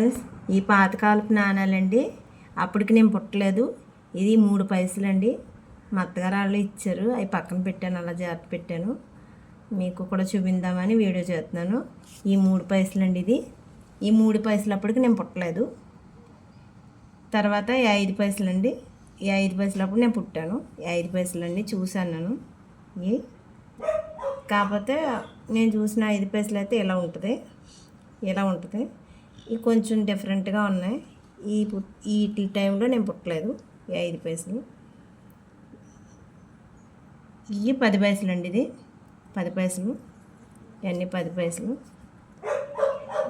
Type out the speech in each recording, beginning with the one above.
Friends ఈ పాతకాలపు నాణాలండి. అప్పటికి నేను పుట్టలేదు. ఇది మూడు పైసలండి. మా అత్తగారు వాళ్ళు ఇచ్చారు. అవి పక్కన పెట్టాను అలా జాగ్రత్త పెట్టాను. మీకు కూడా చూపిందామని వీడియో చేస్తున్నాను. ఈ మూడు పైసలండి ఇది. ఈ మూడు పైసలు అప్పటికి నేను పుట్టలేదు. తర్వాత ఈ ఐదు పైసలండి. ఈ ఐదు పైసలప్పుడు నేను పుట్టాను. ఈ ఐదు పైసలండి చూశాను నేను. ఇవి కాకపోతే నేను చూసిన ఐదు పైసలు అయితే ఇలా ఉంటుంది. ఇలా ఉంటుంది. ఇవి కొంచెం డిఫరెంట్గా ఉన్నాయి. ఈ పుట్ ఈ టీ టైంలో నేను పుట్టలేదు. ఈ ఐదు పైసలు. ఇవి పది పైసలు అండి ఇది. పది పైసలు. ఇవన్నీ పది పైసలు.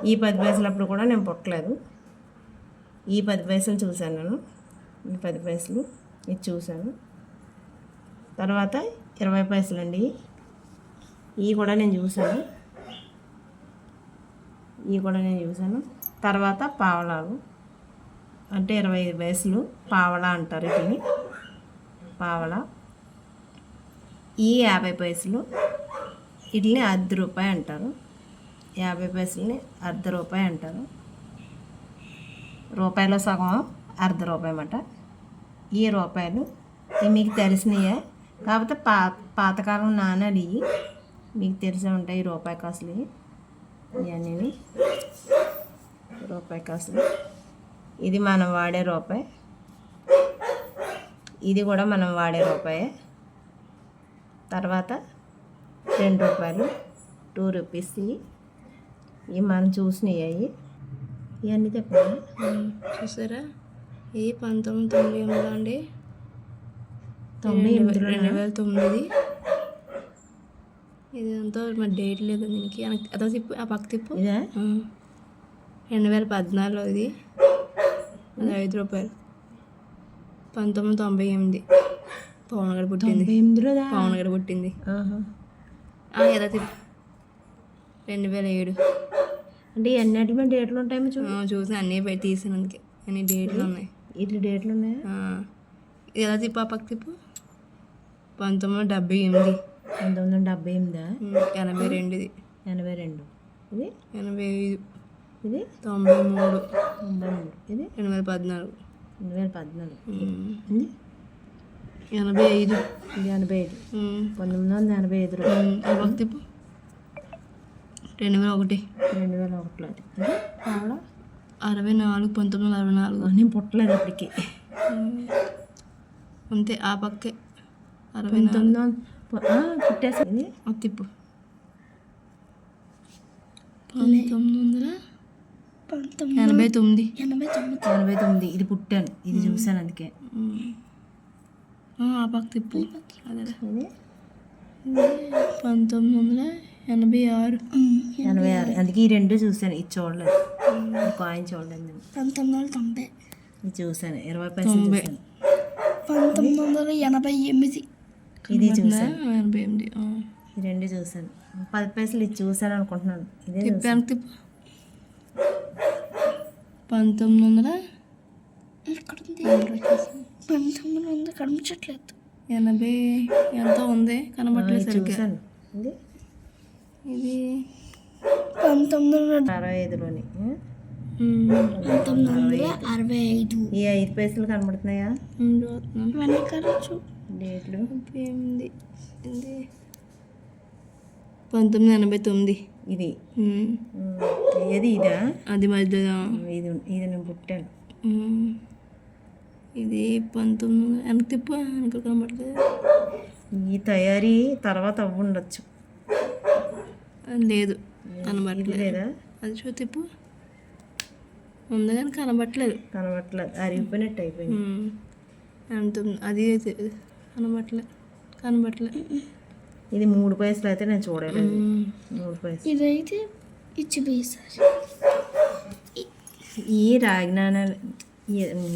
ఈ పది పైసలప్పుడు కూడా నేను పుట్టలేదు. ఈ పది పైసలు చూశాను నేను. ఈ పది పైసలు. ఇది చూశాను. తర్వాత ఇరవై పైసలు అండి. ఇవి కూడా నేను చూశాను. ఇవి కూడా నేను చూశాను. తర్వాత పావలాలు. అంటే ఇరవై ఐదు పైసలు పావలా అంటారు వీటిని పావలా. ఈ యాభై పైసలు వీటిని అర్ధ రూపాయి అంటారు. యాభై పైసలని అర్ధ రూపాయి అంటారు. రూపాయలో సగం అర్ధ రూపాయి అన్నమాట. ఈ రూపాయలు ఇవి మీకు తెలిసినయే. కాకపోతే పా పాతకాలం నాణాలు ఇవి మీకు తెలిసే ఉంటాయి ఈ రూపాయి కాసులు ఇవి. ఇవన్నీ రూపాయి కాసులు ఇది మనం వాడే రూపాయి. ఇది కూడా మనం వాడే రూపాయే. తర్వాత రెండు రూపాయలు టూ రూపీస్ ఇవి. మనం చూసినవి అవి. ఇవన్నీ చెప్పండి. చూసారా? ఇది పంతొమ్మిది తొంభై ఎనిమిది అండి? ఎనిమిదిలో రెండు వేల తొమ్మిది. ఇది అంతా మరి డేట్ లేదు దీనికి. అదో తిప్పు ఆ పక్క తిప్పు. రెండు వేల పద్నాలుగు ఇది. అది ఐదు రూపాయలు. పంతొమ్మిది తొంభై ఎనిమిది. పవన్ గారు పుట్టింది. పవన్ గారు పుట్టింది. ఏదో తిప్పు రెండు వేల ఏడు. అంటే ఎన్నటి మీద డేట్లు ఉంటాయేమో చూడు. ఆ, చూసి అన్నీ పెట్టి తీసాను అందుకే. అన్ని డేట్లు ఉన్నాయి. ఇట్లా డేట్లు ఉన్నాయా? ఎలా తిప్పు ఆ పక్క తిప్పు పంతొమ్మిది డెబ్బై ఎనిమిది. పంతొమ్మిది వందల డెబ్బై ఎనిమిదా? ఎనభై రెండు ఇది. ఎనభై రెండు. ఇది? ఎనభై ఐదు. ఇది? తొంభై మూడు. తొంభై మూడు. ఇది? రెండు వేల పద్నాలుగు. రెండు వేల పద్నాలుగు. ఇది? ఎనభై ఐదు. ఇది ఎనభై ఐదు. పంతొమ్మిది వందల ఎనభై ఐదు రూపాయలు. రెండు వేల ఒకటి. రెండు వేల ఒకటిలో అది. అరవై నాలుగు పంతొమ్మిది వందల అరవై నాలుగు. నేను పుట్టలేదు అప్పటికి. అంతే ఆ పక్కే. అరవై నాలుగు. పంతొమ్మిది వందల పుట్టేసి ఇది ఆ తిప్పు పంతొమ్మిది వందల ఎనభై తొమ్మిది. ఎనభై తొమ్మిది. ఇది పుట్టాను. ఇది చూశాను అందుకే. ఆ, పక్క తిప్పు. అదే పంతొమ్మిది వందల ఎనభై ఆరు. ఎనభై ఆరు. అందుకే ఈ రెండు చూశాను. ఇది చూడలేదు. ఈ కాయిన్ చూడలేదు నేను. పంతొమ్మిది వందల తొంభై. ఇది చూశాను. ఇరవై పైసలు పంతొమ్మిది వందల ఎనభై ఎనిమిది. ఇది ఆ. ఈ రెండు చూశాను. పది పైసలు ఇది చూశాను. అనుకుంటున్నాను ఇదే పంతొమ్మిది వందల ఉంది పంతొమ్మిది వందల కనిపించట్లేదు. ఎనభై ఎంతో ఉంది? కనబట్టలేదు ఇది సరిగ్గా. ఇది? పంతొమ్మిది వందల అరవై ఐదులోని. పంతొమ్మిది వందల అరవై ఐదు. ఈ ఐదు పైసలు కనబడుతున్నాయా? వెనకాల చూ డేట్లు ఇది పంతొమ్మిది ఎనభై తొమ్మిది. ఇది. ఏది ఇదా? అది మధ్యలో. ఇది ఇది నేను పుట్టాను. ఇది పంతొమ్మిది వెనక్కి తిప్పు వెనక కనబడలేదు ఈ తయారీ తర్వాత అవ్వ ఉండొచ్చు లేదు. కనబడట్లేదు లేదా? అది చూ తిప్పు. ఉంది కానీ కనబట్టలేదు కనబట్టలేదు అరిగిపోయినట్టు అయిపోయింది. ఉంది? అది కనబట్టలేదు కనబట్టలేదు ఇది మూడు పైసలు అయితే నేను చూడలేదు. మూడు పైసలు. ఇదైతే ఇచ్చి వేసారు ఈ రాగి నాణాలు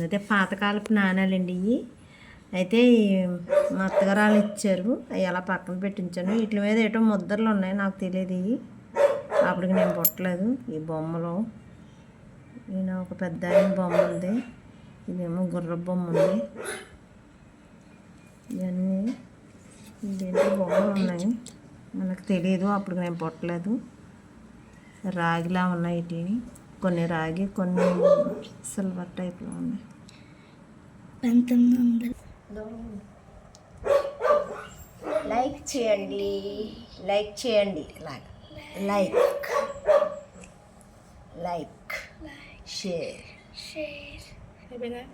అదే పాతకాలపు నాణాలండి ఇవి. అయితే మా అత్తగారు వాళ్ళు ఇచ్చారు. అవి అలా పక్కన పెట్టించాను. వీటి మీద ఏటో ముద్రలు ఉన్నాయి నాకు తెలియదు ఇవి. అప్పటికి నేను పుట్టలేదు. ఈ బొమ్మలు. ఈయన ఒక పెద్ద బొమ్మ ఉంది. ఇదేమో గుర్ర బొమ్మ ఉంది. ఇవన్నీ ఇదేంటి బొమ్మలు ఉన్నాయి మనకు తెలియదు అప్పుడు నేను పుట్టలేదు. రాగిలా ఉన్నాయి వీటిని. కొన్ని రాగి కొన్ని సిల్వర్ టైప్లో ఉన్నాయి. పంతొమ్మిది వందల లైక్ చేయండి లైక్ చేయండి. లైక్. లైక్. షేర్. షేర్. అయిపోయిందా?